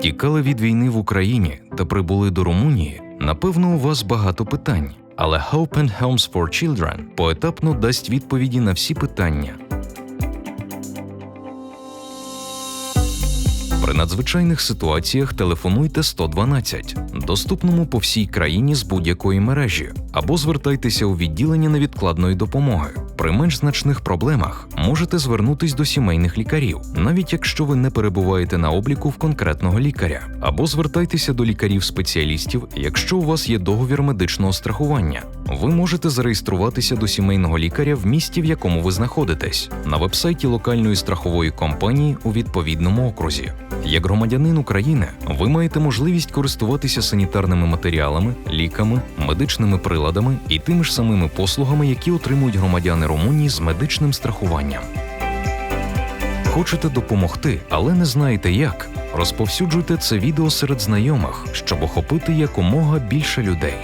тікали від війни в Україні та прибули до Румунії, напевно, у вас багато питань. Але Hope and Homes for Children поетапно дасть відповіді на всі питання. При надзвичайних ситуаціях телефонуйте 112, доступному по всій країні з будь-якої мережі, або звертайтеся у відділення невідкладної допомоги. При менш значних проблемах можете звернутись до сімейних лікарів, навіть якщо ви не перебуваєте на обліку в конкретного лікаря, або звертайтеся до лікарів-спеціалістів, якщо у вас є договір медичного страхування. Ви можете зареєструватися до сімейного лікаря в місті, в якому ви знаходитесь, на вебсайті локальної страхової компанії у відповідному окрузі. Як громадянин України, ви маєте можливість користуватися санітарними матеріалами, ліками, медичними приладами і тими ж самими послугами, які отримують громадяни Румунії з медичним страхуванням. Хочете допомогти, але не знаєте як? Розповсюджуйте це відео серед знайомих, щоб охопити якомога більше людей.